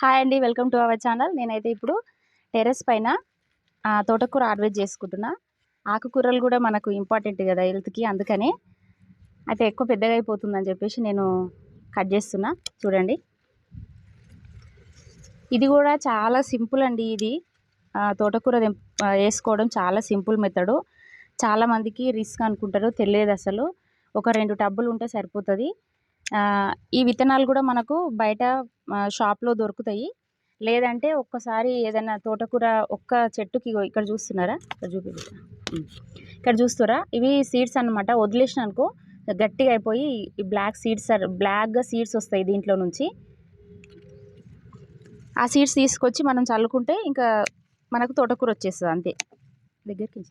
Hi అండి welcome to our channel నేనైతే ఇప్పుడు టెర్రస్ పైన తోటకూర ఆర్వేజ్ చేసుకుంటున్నా. ఆకుకూరలు కూడా మనకు ఇంపార్టెంట్ కదా హెల్త్కి అందుకనే అయితే ఎక్కువ పెద్దగా అయిపోతుందని చెప్పేసి నేను కట్ చేస్తున్నా. చూడండి. ఇది కూడా చాలా సింపుల్ అండి ఇది. తోటకూర వేసుకోవడం చాలా సింపుల్ మెథడు చాలామందికి రిస్క్ అనుకుంటారు తెలియదు అసలు. ఒక రెండు టబ్బులు ఉంటే సరిపోతుంది. ఈ విత్తనాలు కూడా మనకు బయట షాప్లో దొరుకుతాయి. లేదంటే ఒక్కసారి ఏదైనా తోటకూర ఒక్క చెట్టుకి ఇక్కడ చూస్తున్నారా? ఇక్కడ చూపిస్తా ఇక్కడ చూస్తారా ఇవి సీడ్స్ అనమాట వదిలేసిన అనుకో గట్టిగా అయిపోయి ఈ బ్లాక్ సీడ్స్ బ్లాక్గా సీడ్స్ వస్తాయి దీంట్లో నుంచి. ఆ సీడ్స్ తీసుకొచ్చి మనం చల్లుకుంటే ఇంకా మనకు తోటకూర వచ్చేస్తుంది అంతే. దగ్గరికి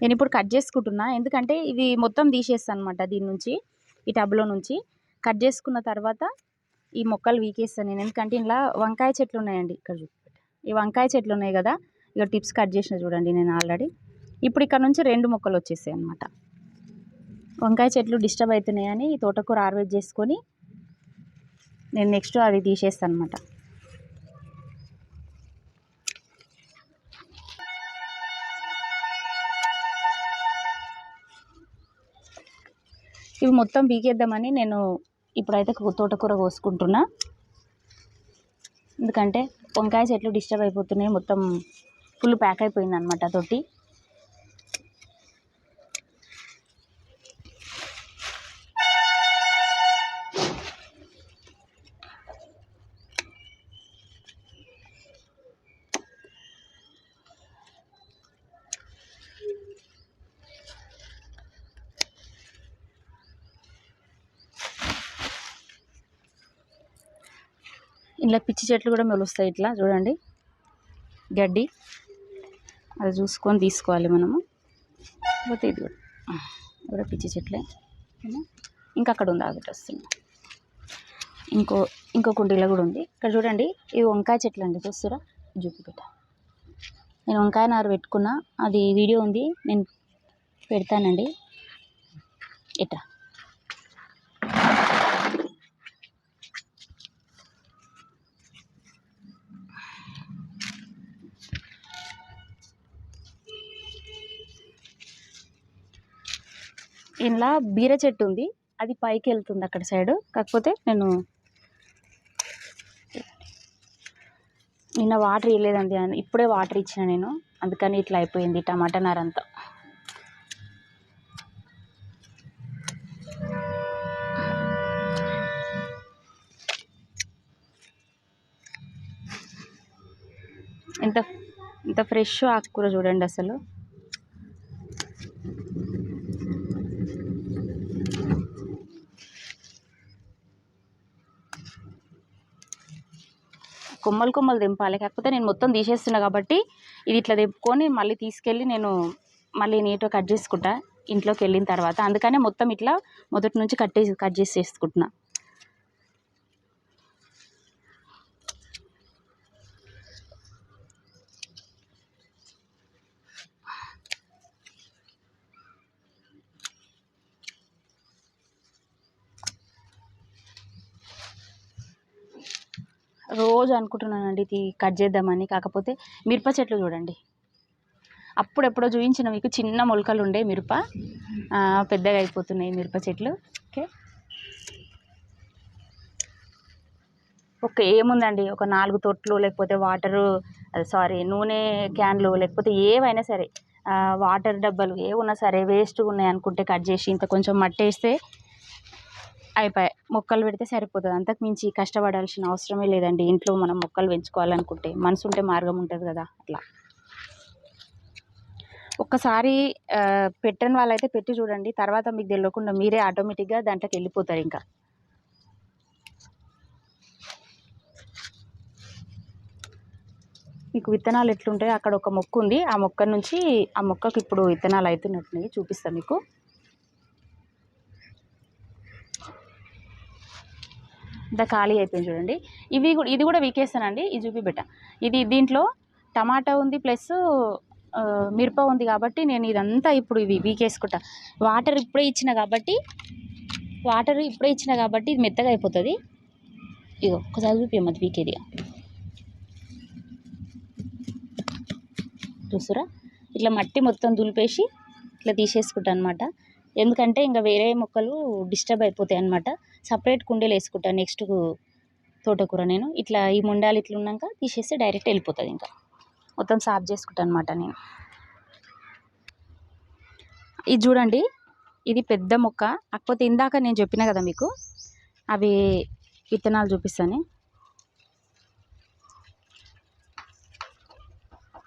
నేను ఇప్పుడు కట్ చేసుకుంటున్నా. ఎందుకంటే ఇది మొత్తం తీసేస్తాను అనమాట దీని నుంచి. ఈ టబ్లో నుంచి కట్ చేసుకున్న తర్వాత ఈ మొక్కలు వీకేస్తాను నేను. ఎందుకంటే ఇలా వంకాయ చెట్లు ఉన్నాయండి ఇక్కడ ఈ వంకాయ చెట్లు ఉన్నాయి కదా ఇక టిప్స్ కట్ చేసిన చూడండి నేను ఆల్రెడీ. ఇప్పుడు ఇక్కడ నుంచి రెండు మొక్కలు వచ్చేసాయి అనమాట వంకాయ చెట్లు డిస్టర్బ్ అవుతున్నాయని ఈ తోటకూర హార్వెస్ట్ చేసుకొని నేను నెక్స్ట్ అది తీసేస్తాను అనమాట ఇవి మొత్తం పీకేద్దామని నేను ఇప్పుడైతే తోటకూర కోసుకుంటున్నా. ఎందుకంటే వంకాయ చెట్లు డిస్టర్బ్ అయిపోతున్నాయి. మొత్తం ఫుల్ ప్యాక్ అయిపోయింది అనమాట తొట్టి ఇలా పిచ్చి చెట్లు కూడా మొలుస్తాయి ఇట్లా చూడండి. గడ్డి. అది చూసుకొని తీసుకోవాలి మనము. పోతే ఇది కూడా. కూడా పిచ్చి చెట్లే. ఇంకా అక్కడ ఉంది ఆగటి వస్తుంది ఇంకో ఇంకో కుండీలో కూడా ఉంది. ఇక్కడ చూడండి ఇవి వంకాయ చెట్లు అండి చూస్తురా? చూపిపెట్ట నేను వంకాయ నారు పెట్టుకున్నా. అది వీడియో ఉంది నేను పెడతానండి. ఇట్లా ఇలా బీర చెట్టు ఉంది. అది పైకి వెళ్తుంది అక్కడ సైడ్. కాకపోతే నేను నిన్న వాటర్ ఇవ్వలేదండి. అని- ఇప్పుడే వాటర్ ఇచ్చిన నేను. అందుకని ఇట్లా అయిపోయింది టమాటా నారంతా. ఎంత ఎంత ఫ్రెష్ ఆకుకూర చూడండి అసలు. కొమ్మలు కొమ్మలు దింపాలి. కాకపోతే నేను మొత్తం తీసేస్తున్నా కాబట్టి ఇది ఇట్లా దింపుకొని మళ్ళీ తీసుకెళ్ళి నేను మళ్ళీ నీట్గా కట్ చేసుకుంటా. ఇంట్లోకి వెళ్ళిన తర్వాత. అందుకనే మొత్తం ఇట్లా మొదటి నుంచి కట్ చేసి కట్ చేసి చేసుకుంటున్నా. రోజు అనుకుంటున్నానండి ఇది కట్ చేద్దామని. కాకపోతే మిరప చెట్లు చూడండి. అప్పుడెప్పుడో చూపించిన మీకు చిన్న మొలకలు ఉండే మిరప పెద్దగా అయిపోతున్నాయి మిరప చెట్లు. ఓకే. ఒక ఏముందండి? ఒక నాలుగు తొట్లు లేకపోతే వాటరు సారీ నూనె క్యాన్లు లేకపోతే ఏవైనా సరే వాటర్ డబ్బాలు ఏమున్నా సరే వేస్ట్గా ఉన్నాయి అనుకుంటే కట్ చేసి ఇంత కొంచెం మట్టి వేస్తే అయిపోయాయి మొక్కలు పెడితే సరిపోతుంది. అంతకు మించి కష్టపడాల్సిన అవసరమే లేదండి. ఇంట్లో మనం మొక్కలు పెంచుకోవాలనుకుంటే మనసు ఉంటే మార్గం ఉంటుంది కదా అట్లా. ఒక్కసారి పెట్టని వాళ్ళైతే పెట్టి చూడండి. తర్వాత మీకు తెలియకుండా మీరే ఆటోమేటిక్గా దాంట్లోకి వెళ్ళిపోతారు ఇంకా. మీకు విత్తనాలు ఎట్లుంటాయి అక్కడ ఒక మొక్క ఉంది ఆ మొక్క నుంచి ఆ మొక్కకు ఇప్పుడు విత్తనాలు అవుతున్నట్టున్నాయి చూపిస్తాను మీకు. ఇంత ఖాళీ అయిపోయింది చూడండి. ఇవి కూడా ఇది కూడా వీకేస్తానండి ఇది చూపిబెట్ట ఇది దీంట్లో టమాటా ఉంది ప్లస్ మిరప ఉంది కాబట్టి నేను ఇదంతా ఇప్పుడు ఇవి వీకేసుకుంటా. వాటర్ ఇప్పుడే ఇచ్చిన కాబట్టి వాటర్ ఇప్పుడే ఇచ్చిన కాబట్టి ఇది మెత్తగా అయిపోతుంది. ఇగో ఒకసారి చూపించమ్మది పీకేది చూసురా ఇట్లా మట్టి మొత్తం దులిపేసి ఇట్లా తీసేసుకుంటాను అనమాట ఎందుకంటే ఇంకా వేరే మొక్కలు డిస్టర్బ్ అయిపోతాయి అనమాట సపరేట్ కుండీలు వేసుకుంటాను నెక్స్ట్ తోటకూర నేను. ఇట్లా ఈ ముండాలు ఇట్లా ఉన్నాక తీసేస్తే డైరెక్ట్ వెళ్ళిపోతుంది ఇంకా. మొత్తం సాఫ్ చేసుకుంటాను అనమాట నేను. ఇది చూడండి ఇది పెద్ద మొక్క. కాకపోతే ఇందాక నేను చెప్పిన కదా మీకు అవి విత్తనాలు చూపిస్తాను.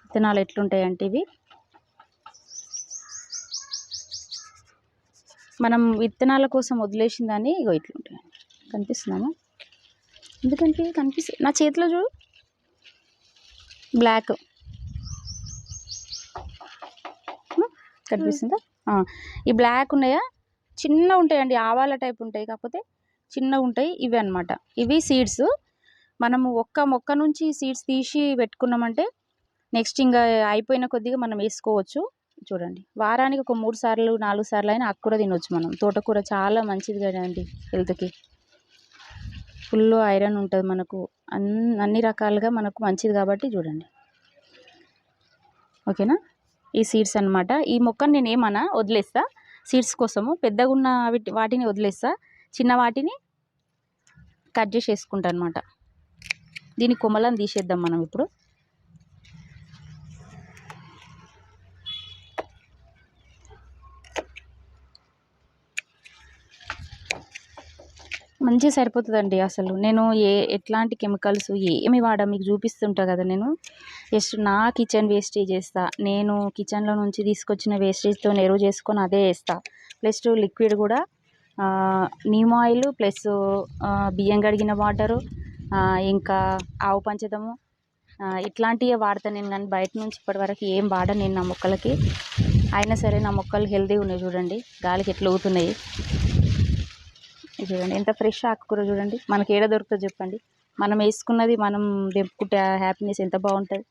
విత్తనాలు ఎట్లుంటాయి అంటే ఇవి. మనం విత్తనాల కోసం వదిలేసిన దాన్ని ఇగో ఇట్లుంటాయి. కనిపిస్తున్నామా ఎందుకంటే కనిపిస్తుంది నా చేతిలో చూడు. బ్లాక్. కనిపిస్తుందా? ఈ బ్లాక్ ఉన్నాయా? చిన్న ఉంటాయండి ఆవాల టైప్ ఉంటాయి. కాకపోతే చిన్నగా ఉంటాయి ఇవి అన్నమాట. ఇవి సీడ్స్. మనము ఒక్క మొక్క నుంచి సీడ్స్ తీసి పెట్టుకున్నామంటే నెక్స్ట్ ఇంకా అయిపోయిన కొద్దిగా మనం వేసుకోవచ్చు. చూడండి. వారానికి ఒక మూడు సార్లు నాలుగు సార్లు అయినా ఆకుకూర తినొచ్చు మనం. తోటకూర చాలా మంచిది కదండి హెల్త్కి. ఫుల్ ఐరన్ ఉంటుంది మనకు. అన్ని అన్ని రకాలుగా మనకు మంచిది కాబట్టి చూడండి. ఓకేనా? ఈ సీడ్స్ అన్నమాట. ఈ మొక్కను నేను ఏమన్నా వదిలేస్తా? సీడ్స్ కోసము పెద్దగా ఉన్న వాటిని వదిలేస్తా. చిన్న వాటిని కట్ చేసి వేసుకుంటా అనమాట దీని కొమ్మలను తీసేద్దాం మనం ఇప్పుడు. మంచిగా సరిపోతుందండి అసలు. నేను ఏ ఎట్లాంటి కెమికల్స్ ఏమి వాడా మీకు చూపిస్తుంటా కదా నేను. జస్ట్ నా కిచెన్ వేస్టేజ్ చేస్తా. నేను కిచెన్లో నుంచి తీసుకొచ్చిన వేస్టేజ్తో ఎరువు చేసుకొని అదే వేస్తా. ప్లస్ లిక్విడ్ కూడా నీమ్ ఆయిల్ ప్లస్ బియ్యం కడిగిన వాటరు ఇంకా ఆవు పంచదము ఇట్లాంటివే వాడతాను నేను. కానీ బయట నుంచి ఇప్పటివరకు ఏం వాడ నేను నా మొక్కలకి. అయినా సరే నా మొక్కలు హెల్తీగా ఉన్నాయి చూడండి. గాలికి ఎట్లా ఊగుతున్నాయి. చూడండి. ఎంత ఫ్రెష్ ఆకుకూర చూడండి. మనకి ఏడ దొరుకుతుంది చెప్పండి. మనం వేసుకున్నది మనం తెంపుకుంటే హ్యాపీనెస్ ఎంత బాగుంటుంది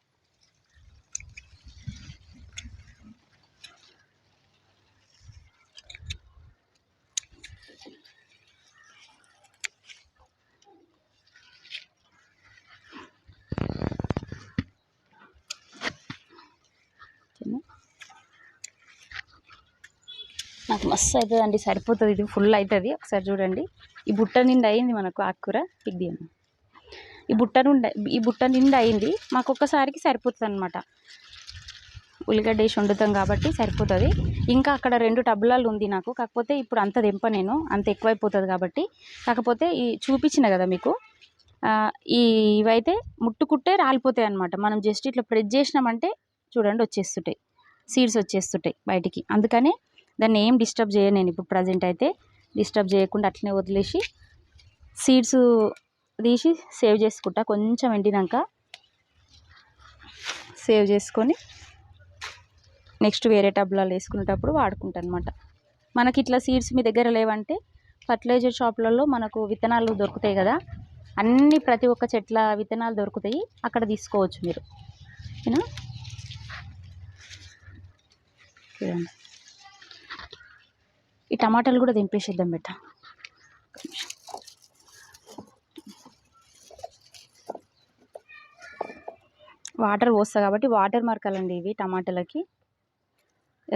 ఓకేనా? నాకు మస్తు అవుతుందండి సరిపోతుంది. ఇది ఫుల్ అవుతుంది ఒకసారి చూడండి. ఈ బుట్ట నిండా అయింది మనకు ఆకుకూర. ఇది ఈ బుట్ట నుండి ఈ బుట్ట నిండా అయింది. మాకు ఒక్కసారికి సరిపోతుంది అనమాట ఉల్లిగడ్డ వేసి వండుతాం కాబట్టి సరిపోతుంది. ఇంకా అక్కడ రెండు టబ్లాలు ఉంది నాకు. కాకపోతే ఇప్పుడు అంత తెంప నేను. అంత ఎక్కువైపోతుంది కాబట్టి. కాకపోతే ఈ చూపించిన కదా మీకు. ఈ ఇవైతే ముట్టుకుంటే రాలిపోతాయి అనమాట మనం జస్ట్ ఇట్లా ప్రెస్ చేసినామంటే చూడండి వచ్చేస్తుంటాయి. సీడ్స్ వచ్చేస్తుంటాయి బయటికి. అందుకనే దాన్ని ఏం డిస్టర్బ్ చేయను నేను ఇప్పుడు ప్రజెంట్ అయితే. డిస్టర్బ్ చేయకుండా అట్లనే వదిలేసి సీడ్స్ తీసి సేవ్ చేసుకుంటా. కొంచెం ఎండినాక సేవ్ చేసుకొని నెక్స్ట్ వేరే టబ్లలో వేసుకునేటప్పుడు వాడుకుంటాను అనమాట మనకి ఇట్లా సీడ్స్ మీ దగ్గర లేవంటే ఫర్టిలైజర్ షాప్లలో మనకు విత్తనాలు దొరుకుతాయి కదా. అన్ని ప్రతి ఒక్క చెట్ల విత్తనాలు దొరుకుతాయి. అక్కడ తీసుకోవచ్చు మీరు. ఓకేనా చూడండి ఈ టమాటాలు కూడా దింపేసేద్దాం బెట్ట వాటర్ పోస్తా కాబట్టి వాటర్ మరకాలండి ఇవి టమాటాలకి.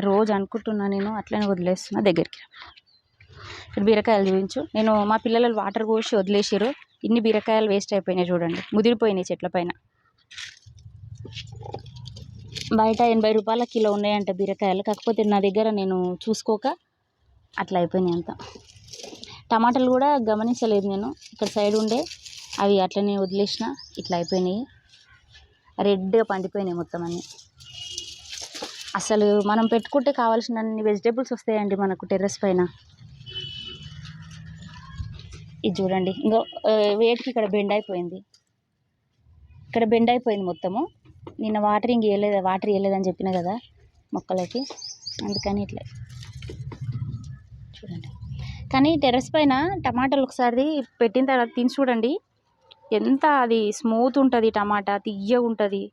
రోజు అనుకుంటున్నా నేను అట్లనే వదిలేస్తున్నా దగ్గరికి ఇక్కడ బీరకాయలు చూపించు. నేను మా పిల్లలు వాటర్ పోసి వదిలేసారు ఇన్ని బీరకాయలు వేస్ట్ అయిపోయినాయి చూడండి. ముదిరిపోయినాయి చెట్ల పైన. బయట ఎనభై రూపాయల కిలో ఉన్నాయంట బీరకాయలు. కాకపోతే నా దగ్గర నేను చూసుకోక అట్లా అయిపోయినాయి అంత. టమాటాలు కూడా గమనించలేదు నేను. ఇక్కడ సైడ్ ఉండే అవి అట్లనే వదిలేసిన ఇట్లా అయిపోయినాయి. రెడ్గా పండిపోయినాయి మొత్తం అన్నీ. అసలు మనం పెట్టుకుంటే కావాల్సిన అన్ని వెజిటేబుల్స్ వస్తాయండి మనకు టెర్రస్ పైన. ఇది చూడండి. ఇంకో ఆ, వేటికి ఇక్కడ బెండ్ అయిపోయింది. ఇక్కడ బెండ్ అయిపోయింది మొత్తము. నిన్న వాటరింగ్ వేయలేదు వాటర్ వేయలేదని చెప్పిన కదా మొక్కలకి. అందుకని ఇట్లా చూడండి. కానీ టెర్రస్ పైన టమాటాలు ఒకసారి పెట్టిన తర్వాత తిని చూడండి. ఎంత అది స్మూత్ ఉంటుంది టమాటా తియ్యగా ఉంటుంది.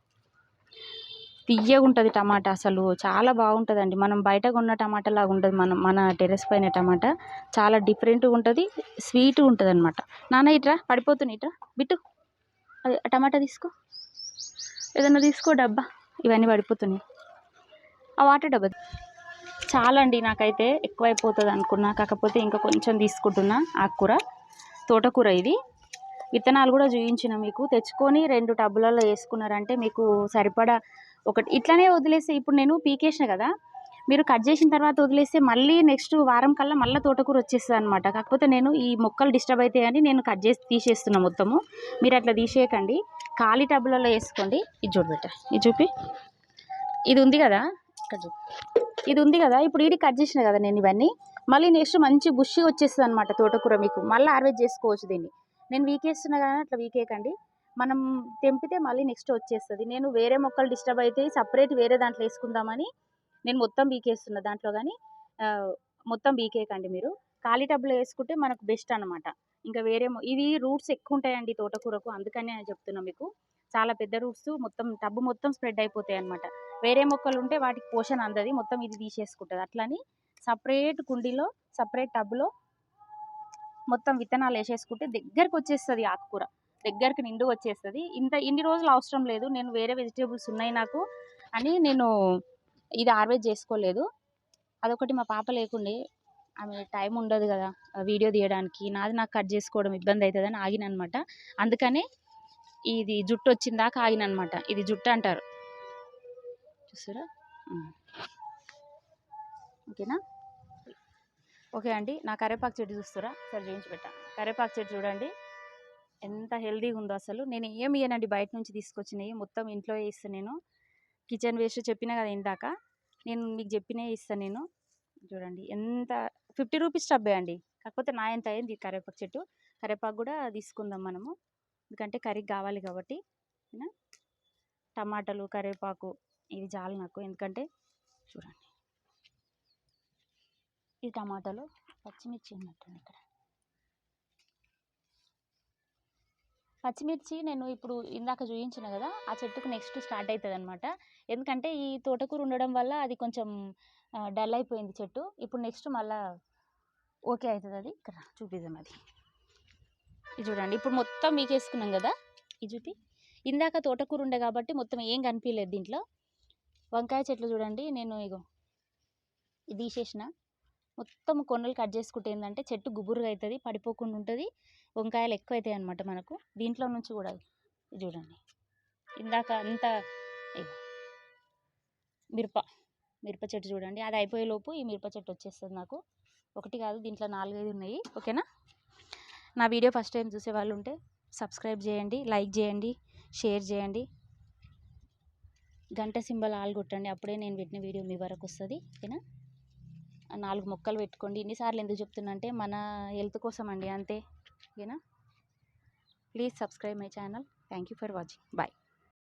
తియ్యగా ఉంటుంది టమాటా అసలు. చాలా బాగుంటుందండి. మనం బయట కొన్న టమాటా లాగా ఉంటుంది మనం మన టెర్రస్ పైన టమాటా. చాలా డిఫరెంట్గా ఉంటుంది స్వీట్ ఉంటుంది అనమాట నాన్న ఇట్రా పడిపోతుంది ఇట్రా. బిట్టు అది టమాటా తీసుకో. ఏదన్నా తీసుకో డబ్బా. ఇవన్నీ పడిపోతున్నాయి. ఆ వాటర్ డబ్బా చాలా అండి నాకైతే ఎక్కువైపోతుంది అనుకున్నా. కాకపోతే ఇంకా కొంచెం తీసుకుంటున్నా ఆకుకూర తోటకూర ఇది. విత్తనాలు కూడా చూపించిన మీకు. తెచ్చుకొని రెండు టబ్బులలో వేసుకున్నారంటే మీకు సరిపడా ఒకటి ఇట్లానే వదిలేస్తే ఇప్పుడు నేను పీకేసిన కదా. మీరు కట్ చేసిన తర్వాత వదిలేస్తే మళ్ళీ నెక్స్ట్ వారం కల్లా మళ్ళీ తోటకూర వచ్చేస్తుంది అనమాట కాకపోతే నేను ఈ మొక్కలు డిస్టర్బ్ అవుతాయని నేను కట్ చేసి తీసేస్తున్నా మొత్తము. మీరు అట్లా తీసేయకండి. ఖాళీ టబ్బులలో వేసుకోండి. ఇది చూడబెట్ట ఇది చూపి. ఇది ఉంది కదా? ఇక్కడ చూపి. ఇది ఉంది కదా ఇప్పుడు ఇది కట్ చేసిన కదా నేను ఇవన్నీ. మళ్ళీ నెక్స్ట్ మంచి బుషి వచ్చేస్తుంది అనమాట తోటకూర మీకు. మళ్ళీ హార్వెస్ట్ చేసుకోవచ్చు దీన్ని. నేను వీకేస్తున్నా కానీ అట్లా వీకేయకండి మనం తెంపితే మళ్ళీ నెక్స్ట్ వచ్చేస్తుంది. నేను వేరే మొక్కలు డిస్టర్బ్ అయితే సపరేట్ వేరే దాంట్లో వేసుకుందామని నేను మొత్తం బీకేస్తున్నా దాంట్లో కానీ మొత్తం బీకేయకండి మీరు. ఖాళీ టబ్లో వేసుకుంటే మనకు బెస్ట్ అనమాట ఇంకా వేరే ఇది ఇవి రూట్స్ ఎక్కువ ఉంటాయండి తోటకూరకు అందుకనే చెప్తున్నా మీకు. చాలా పెద్ద రూట్స్ మొత్తం టబ్బు మొత్తం స్ప్రెడ్ అయిపోతాయి అనమాట వేరే మొక్కలు ఉంటే వాటికి పోషణ అందది మొత్తం ఇది తీసేసుకుంటుంది. అట్లని సపరేట్ కుండీలో సపరేట్ టబ్లో మొత్తం విత్తనాలు వేసేసుకుంటే దగ్గరకు వచ్చేస్తుంది ఆకుకూర. దగ్గరికి నిండు వచ్చేస్తుంది. ఇంత ఇన్ని రోజులు అవసరం లేదు. నేను వేరే వెజిటేబుల్స్ ఉన్నాయి నాకు అని నేను ఇది హార్వెస్ట్ చేసుకోలేదు. అదొకటి మా పాప లేకుండే ఆమె టైం ఉండదు కదా వీడియో తీయడానికి. నాది నాకు కట్ చేసుకోవడం ఇబ్బంది అవుతుందని ఆగిన అనమాట అందుకనే ఇది జుట్టు వచ్చిన దాకా అనమాట ఇది జుట్టు అంటారు. చూసారా? ఓకేనా? ఓకే అండి. నా కరేపాకు చెట్టు చూస్తారా? సరే చూపించి పెట్టా. కరేపాకు చెట్టు చూడండి. ఎంత హెల్దీగా ఉందో అసలు. నేను ఏం ఇయ్యనండి బయట నుంచి తీసుకొచ్చినవి మొత్తం ఇంట్లో ఇస్తాను నేను. కిచెన్ వేస్ట్ చెప్పినా కదా ఇందాక. నేను మీకు చెప్పినే ఇస్తాను నేను. చూడండి. ఎంత? ఫిఫ్టీ రూపీస్ డబ్బే అండి. కాకపోతే నా ఎంత అయింది కరేపాకు చెట్టు. కరేపాకు కూడా తీసుకుందాం మనము. ఎందుకంటే కర్రీకి కావాలి కాబట్టి టమాటాలు కరివేపాకు ఇవి చాలు నాకు. ఎందుకంటే చూడండి. ఈ టమాటాలు పచ్చిమిర్చి ఉన్నట్టుంది ఇక్కడ. పచ్చిమిర్చి నేను ఇప్పుడు ఇందాక చూపించిన కదా ఆ చెట్టుకు నెక్స్ట్ స్టార్ట్ అవుతుంది అనమాట ఎందుకంటే ఈ తోటకూర ఉండడం వల్ల అది కొంచెం డల్ అయిపోయింది చెట్టు. ఇప్పుడు నెక్స్ట్ మళ్ళా ఓకే అవుతుంది అది. ఇక్కడ చూపిద్దాం అది. ఇది చూడండి. ఇప్పుడు మొత్తం మీకేసుకున్నాం కదా? ఇది చూపి. ఇందాక తోటకూర ఉండే కాబట్టి మొత్తం ఏం కనిపించలేదు దీంట్లో. వంకాయ చెట్లు చూడండి. నేను ఇగో ఇది తీసేసిన. మొత్తం కొనలు కట్ చేసుకుంటే ఏంటంటే చెట్టు గుబురుగా అవుతుంది పడిపోకుండా ఉంటుంది. వంకాయలు ఎక్కువ అవుతాయి అనమాట మనకు. దీంట్లో నుంచి కూడా చూడండి. ఇందాక అంత మిరప మిరప చెట్టు చూడండి. అది అయిపోయే లోపు ఈ మిరప చెట్టు వచ్చేస్తుంది నాకు. ఒకటి కాదు దీంట్లో నాలుగైదు ఉన్నాయి. ఓకేనా? నా వీడియో ఫస్ట్ టైం చూసే వాళ్ళు ఉంటే సబ్స్క్రైబ్ చేయండి లైక్ చేయండి షేర్ చేయండి. గంట సింబల్ ఆల్ కొట్టండి అప్పుడే నేను పెట్టిన వీడియో మీ వరకు వస్తుంది ఓకేనా? నాలుగు మొక్కలు పెట్టుకోండి. ఇన్నిసార్లు ఎందుకు చెప్తున్నా అంటే మన హెల్త్ కోసం అండి అంతే ఓకేనా? Please subscribe my channel. Thank you for watching. Bye.